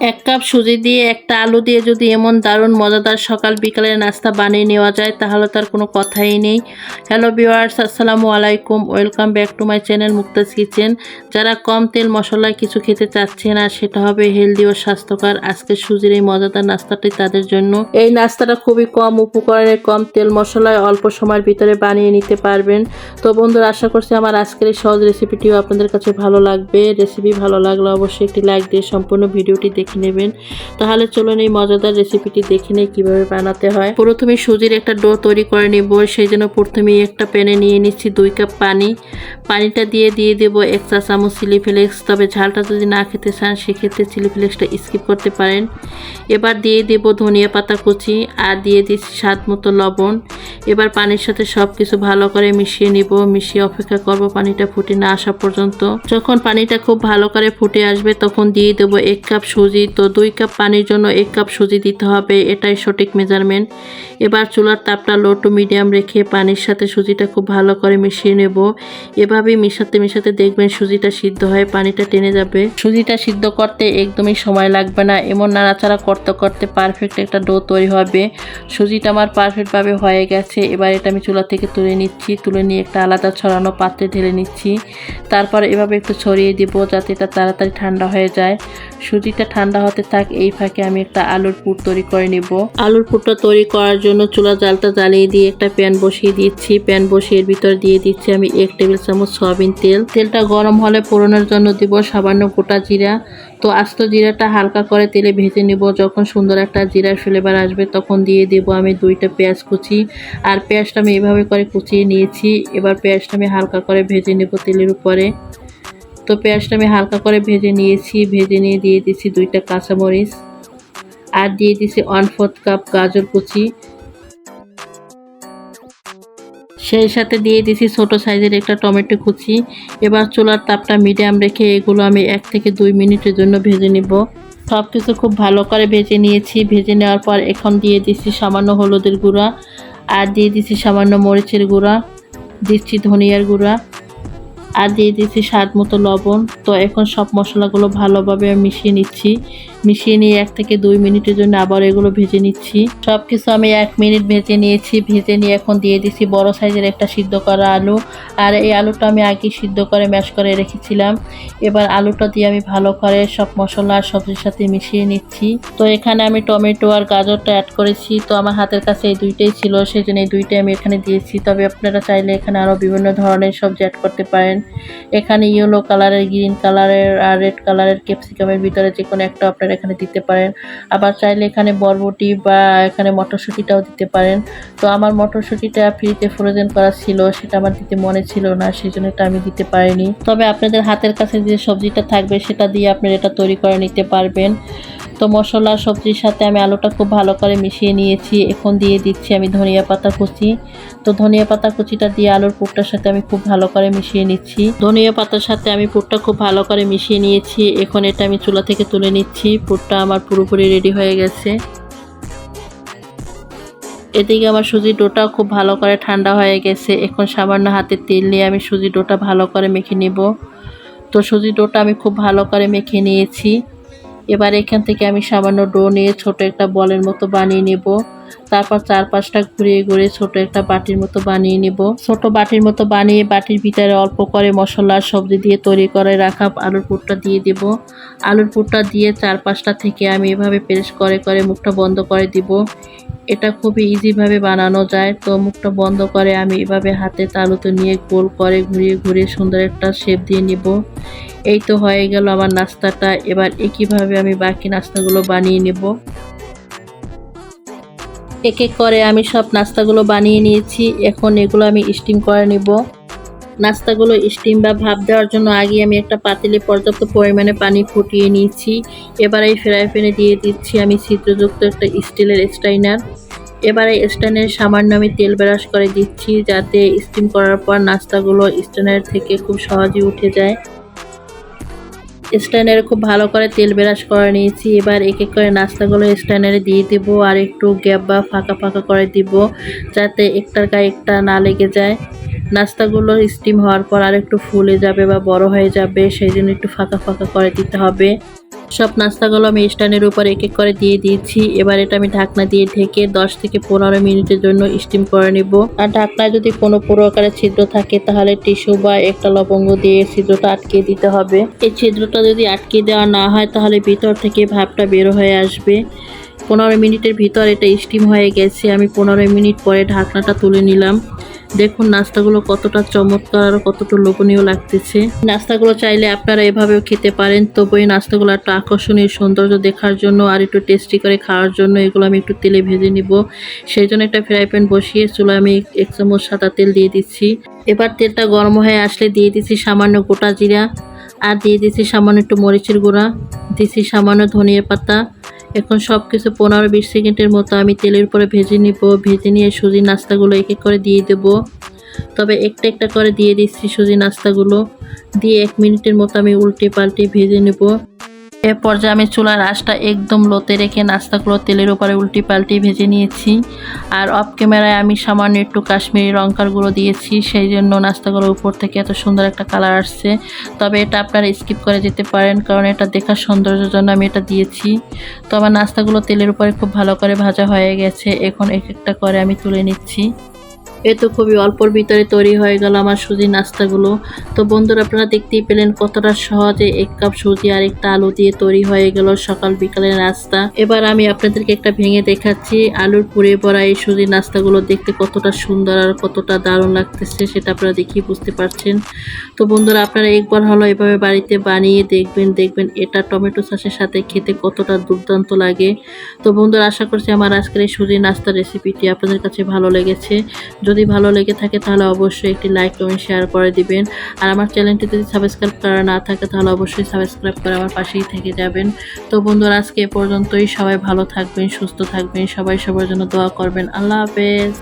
এক কাপ সুজি দিয়ে একটা আলু দিয়ে যদি এমন দারুণ মজাদার সকাল বিকালের নাস্তা বানিয়ে নেওয়া যায়, তাহলে তার কোনো কথাই নেই। হ্যালো ভিউয়ার্স, আসসালামু আলাইকুম। Welcome back to my channel Mukta's kitchen. যারা কম তেল মশলায় কিছু খেতে চাচ্ছেন আর সেটা হবে হেলদি ও স্বাস্থ্যকর, আজকে সুজির এই মজাদার নাস্তাটি তাদের জন্য। এই নাস্তাটা খুবই কম উপকরণে, কম তেল মশলায় অল্প সময়ের ভিতরে বানিয়ে নিতে পারবেন। তো বন্ধুরা, আশা করছি আমার আজকের এই সহজ রেসিপিটিও আপনাদের কাছে ভালো লাগবে। রেসিপি ভালো লাগলে অবশ্যই একটি লাইক দিয়ে সম্পূর্ণ ভিডিওটি দেখে নেবেন। তাহলে চলুন এই মজাদার রেসিপিটি দেখে নেই কীভাবে বানাতে হয়। প্রথমে সুজির একটা ডো তৈরি করে নেব। সেই জন্য প্রথমে একটা প্যানে নিয়ে নিচ্ছি দুই কাপ পানি। পানিটা দিয়ে দিয়ে দেব এক চা চামচ চিলি ফ্লেক্স তবে ঝালটা যদি না খেতে চান, সেক্ষেত্রে চিলি ফ্লেক্সটা স্কিপ করতে পারেন। এবার দিয়ে দেব ধনিয়া পাতা কুচি। আর দিয়ে দিচ্ছি স্বাদ মতো লবণ। এবার পানির সাথে সব কিছু ভালো করে মিশিয়ে নিব, মিশিয়ে অপেক্ষা করব পানিটা ফুটে না আসা পর্যন্ত। যখন পানিটা খুব ভালো করে ফুটে আসবে, তখন দিয়ে দেব এক কাপ সুজি। তো দুই কাপ পানির জন্য এক কাপ সুজি দিতে হবে, এটাই সঠিক মেজারমেন্ট এবার চুলার তাপটা লো টু মিডিয়াম রেখে পানির সাথে সুজিটা খুব ভালো করে মিশিয়ে নেব। এভাবেই মিশাতে মিশাতে দেখবেন সুজিটা সিদ্ধ হয়ে পানিটা টেনে যাবে। সুজিটা সিদ্ধ করতে একদমই সময় লাগবে না, এমন নাড়াচাড়া করতে করতে পারফেক্ট একটা ডো তৈরি হবে। সুজিটা আমার পারফেক্টভাবে হয়ে গেছে। এবার এটা আমি চুলা থেকে তুলে নিচ্ছি। তুলে নিয়ে একটা আলাদা ছড়ানো পাত্রে ঢেলে নিচ্ছি। তারপর এভাবে একটু ছড়িয়ে দিব যাতে এটা তাড়াতাড়ি ঠান্ডা হয়ে যায়। সুজিটা ঠান্ডা হতে থাক, এই ফাঁকে আমি একটা আলুর পুর তৈরি করে নিব। আলুর পুরটা তৈরি করার জন্য চুলা জালটা জ্বালিয়ে দিয়ে একটা প্যান বসিয়ে দিচ্ছি। প্যান বসিয়ে এর ভিতর দিয়ে দিচ্ছি আমি এক টেবিল চামচ সয়াবিন তেল। তেলটা গরম হলে পোড়ানোর জন্য দিব সামান্য গোটা জিরা। তো আস্ত জিরাটা হালকা করে তেলে ভেজে নিব। যখন সুন্দর একটা জিরার ফ্লেভার আসবে, তখন দিয়ে দেব আমি দুইটা পেঁয়াজ কুচি। আর পেঁয়াজটা আমি এভাবে করে কুচিয়ে নিয়েছি। এবার পেঁয়াজটা আমি হালকা করে ভেজে নেব তেলের উপরে। তো পেঁয়াজটা আমি হালকা করে ভেজে নিয়েছি। ভেজে নিয়ে দিয়ে দিচ্ছি দুইটা কাঁচামরিচ। আর দিয়ে দিচ্ছি ওয়ান ফোর্থ কাপ গাজর কুচি। সেই সাথে দিয়ে দিছি ছোট সাইজের একটা টমেটো কুচি। এবার চুলার তাপটা মিডিয়াম রেখে এগুলো আমি এক থেকে দুই মিনিটের জন্য ভেজে নিব। সব কিছু খুব ভালো করে ভেজে নিয়েছি। ভেজে নেওয়ার পর এখন দিয়ে দিচ্ছি সামান্য হলুদের গুঁড়া আর দিয়ে দিচ্ছি সামান্য মরিচের গুঁড়া, দিচ্ছি ধনিয়ার গুঁড়া আর দিয়ে দিচ্ছি স্বাদ মতো লবণ। তো এখন সব মশলাগুলো ভালোভাবে মিশিয়ে নিচ্ছি। মিশিয়ে নিয়ে এক থেকে দুই মিনিটের জন্য আবার এগুলো ভেজে নিচ্ছি। সব কিছু আমি এক মিনিট ভেজে নিয়েছি। ভেজে নিয়ে এখন দিয়ে দিচ্ছি বড় সাইজের একটা সিদ্ধ করা আলু। আর এই আলুটা আমি আগে সিদ্ধ করে ম্যাশ করে রেখেছিলাম। এবার আলুটা দিয়ে আমি ভালো করে সব মশলা আর সবজির সাথে মিশিয়ে নিচ্ছি। তো এখানে আমি টমেটো আর গাজরটা অ্যাড করেছি। তো আমার হাতের কাছে এই দুইটাই ছিল সেই জন্য এই দুইটাই আমি এখানে দিয়েছি। তবে আপনারা চাইলে এখানে আরও বিভিন্ন ধরনের সবজি অ্যাড করতে পারেন। এখানে ইয়েলো কালারের গ্রিন কালারের আর রেড কালারের ক্যাপসিকামের ভিতরে যে কোনো একটা আপনারা এখানে দিতে পারেন। আবার চাইলে এখানে বরবটি বা এখানে মটরশুঁটিটাও দিতে পারেন। তো আমার মটরশুঁটিটা ফ্রিতে ফ্রোজেন করা ছিল, সেটা আমার দিতে মনে ছিল না, সেই জন্য এটা আমি দিতে পারিনি। তবে আপনাদের হাতের কাছে যে সবজিটা থাকবে, সেটা দিয়ে আপনারা এটা তৈরি করে নিতে পারবেন। তো মশলা, সবজির সাথে আমি আলুটা খুব ভালো করে মিশিয়ে নিয়েছি। এখন দিয়ে দিচ্ছি আমি ধনিয়া পাতা কুচি। তো ধনিয়া পাতা কুচিটা দিয়ে আলুর পুরটার সাথে আমি খুব ভালো করে মিশিয়ে নিচ্ছি। ধনিয়া পাতার সাথে আমি পুরটা খুব ভালো করে মিশিয়ে নিয়েছি। এখন এটা আমি চুলা থেকে তুলে নিচ্ছি। পুরটা আমার পুরোপুরি রেডি হয়ে গেছে। এদিকে আমার সুজি ডোটা খুব ভালো করে ঠান্ডা হয়ে গেছে। এখন সামান্য হাতে তেল নিয়ে আমি সুজি ডোটা ভালো করে মেখে নিব। তো সুজি ডোটা আমি খুব ভালো করে মেখে নিয়েছি। এবার এখান থেকে আমি সামান্য ডো নিয়ে ছোট একটা বলের মতো বানিয়ে নেব। তারপর চার পাঁচটা ঘুরিয়ে ঘুরিয়ে ছোট একটা বাটির মতো বানিয়ে নেব। ছোট বাটির মতো বানিয়ে বাটির ভিতরে অল্প করে মশলা, সবজি দিয়ে তৈরি করে রাখা আলুর পুরটা দিয়ে দেব। আলুর পুরটা দিয়ে চার পাঁচটা থেকে আমি এভাবে প্রেস করে করে মুখটা বন্ধ করে দিব। এটা খুবই ইজিভাবে বানানো যায়। তো মুখটা বন্ধ করে আমি এভাবে হাতে তালুতে নিয়ে গোল করে ঘুরিয়ে ঘুরিয়ে সুন্দর একটা শেপ দিয়ে নিব। এই তো হয়ে গেল আমার নাস্তাটা। এবার একইভাবে আমি বাকি নাস্তাগুলো বানিয়ে নেব। এক এক করে আমি সব নাস্তাগুলো বানিয়ে নিয়েছি। এখন এগুলো আমি স্টিম করে নেব। নাস্তাগুলো স্টিম বা ভাপ দেওয়ার জন্য আগে আমি একটা পাতিলে পর্যাপ্ত পরিমাণে পানি ফুটিয়ে নিয়েছি। এবার এই ফ্রাই প্যানে দিয়ে দিচ্ছি আমি ছিদ্রযুক্ত একটা স্টিলের স্টাইনার এবারে স্ট্যান্ডের সামান্য আমি তেল ব্রাশ করে দিচ্ছি যাতে স্টিম করার পর নাস্তাগুলো স্ট্যান্ডের থেকে খুব সহজেই উঠে যায়। স্ট্যান্ডারে খুব ভালো করে তেল ব্রাশ করে নিয়েছি। এবার এক এক করে নাস্তাগুলো স্ট্যান্ডারে দিয়ে দিব আর একটু গ্যাপ বা ফাঁকা ফাঁকা করে দিব যাতে একটার গায়ে একটা না লেগে যায়। নাস্তাগুলো স্টিম হওয়ার পর আর একটু ফুলে যাবে বা বড় হয়ে যাবে, সেই জন্য একটু ফাঁকা ফাঁকা করে দিতে হবে। সব নাস্তাগুলো আমি স্ট্যান্ডের উপর এক এক করে দিয়ে দিয়েছি। এবার এটা আমি ঢাকনা দিয়ে ঢেকে দশ থেকে পনেরো মিনিটের জন্য স্টিম করে নিব। আর ঢাকনায় যদি কোনো প্রকারের ছিদ্র থাকে, তাহলে টিস্যু বা একটা লবঙ্গ দিয়ে ছিদ্রটা আটকে দিতে হবে। এই ছিদ্রটা যদি আটকে দেওয়া না হয়, তাহলে ভিতর থেকে ভাবটা বের হয়ে আসবে। পনেরো মিনিটের ভিতর এটা স্টিম হয়ে গেছে, আমি পনেরো মিনিট পরে ঢাকনাটা তুলে নিলাম। দেখুন নাস্তাগুলো কতটা চমৎকার আর কতটা লোভনীয় লাগতেছে। নাস্তাগুলো চাইলে আপনারা এভাবেও খেতে পারেন, তবু এই নাস্তাগুলো একটু আকর্ষণীয় সৌন্দর্য দেখার জন্য আর একটু টেস্টি করে খাওয়ার জন্য এগুলো আমি একটু তেলে ভেজে নিব। সেই জন্য একটা ফ্রাই প্যান বসিয়ে চুলায় আমি এক চামচ সাদা তেল দিয়ে দিচ্ছি। এবার তেলটা গরম হয়ে আসলে দিয়ে দিচ্ছি সামান্য গোটা জিরা, আর দিয়ে দিচ্ছি সামান্য একটু মরিচের গুঁড়া। দিচ্ছি সামান্য ধনিয়া পাতা এখন সব কিছু পনেরো বিশ সেকেন্ডের মতো আমি তেলের উপরে ভেজে নিব, ভেজে নিয়ে সুজি নাস্তাগুলো এক এক করে দিয়ে দেব। তবে একটা একটা করে দিয়ে দিচ্ছি সুজি নাস্তাগুলো। দিয়ে এক মিনিটের মতো আমি উল্টে পাল্টে ভেজে নেব। এ পর্যায়ে আমি চুলার আঁচটা একদম লোতে রেখে নাস্তাগুলো তেলের উপরে উল্টি পাল্টি ভেজে নিয়েছি। আর অফ ক্যামেরায় আমি সামান্য একটু কাশ্মীরি লঙ্কার গুঁড়ো দিয়েছি, সেই জন্য নাস্তাগুলোর উপর থেকে এত সুন্দর একটা কালার আসছে। তবে এটা আপনারা স্কিপ করে যেতে পারেন, কারণ এটা দেখার সৌন্দর্যের জন্য আমি এটা দিয়েছি। তো আমার নাস্তাগুলো তেলের উপরে খুব ভালো করে ভাজা হয়ে গেছে, এখন এক একটা করে আমি তুলে নিচ্ছি। এ তো খুবই অল্পর ভিতরে তৈরি হয়ে গেল আমার সুজি নাস্তাগুলো। তো বন্ধুরা, আপনারা দেখতেই পেলেন কতটা সহজে এক কাপ সুজি আর একটা আলু দিয়ে তৈরি হয়ে গেল সকাল বিকালের নাস্তা। এবার আমি আপনাদেরকে একটা ভেঙে দেখাচ্ছি, আলুর পুড়ে পড়া এই সুজি নাস্তাগুলো দেখতে কতটা সুন্দর আর কতটা দারুণ লাগতেছে সেটা আপনারা দেখিয়ে বুঝতে পারছেন। তো বন্ধুরা, আপনারা একবার হলো এভাবে বাড়িতে বানিয়ে দেখবেন দেখবেন এটা টমেটো সসের সাথে খেতে কতটা দুর্দান্ত লাগে। তো বন্ধুরা, আশা করছি আমার আজকের এই সুজি নাস্তার রেসিপিটি আপনাদের কাছে ভালো লেগেছে। যদি ভালো লেগে থাকে তাহলে অবশ্যই একটি লাইক কমেন্ট শেয়ার করে দিবেন। আর আমার চ্যানেলটি যদি সাবস্ক্রাইব করা না থাকে তাহলে অবশ্যই সাবস্ক্রাইব করে আমার পাশেই থেকে যাবেন। তো বন্ধুরা, আজকে এ পর্যন্তই। সবাই ভালো থাকবেন, সুস্থ থাকবেন। সবাই সবার জন্য দোয়া করবেন। আল্লাহ হাফেজ।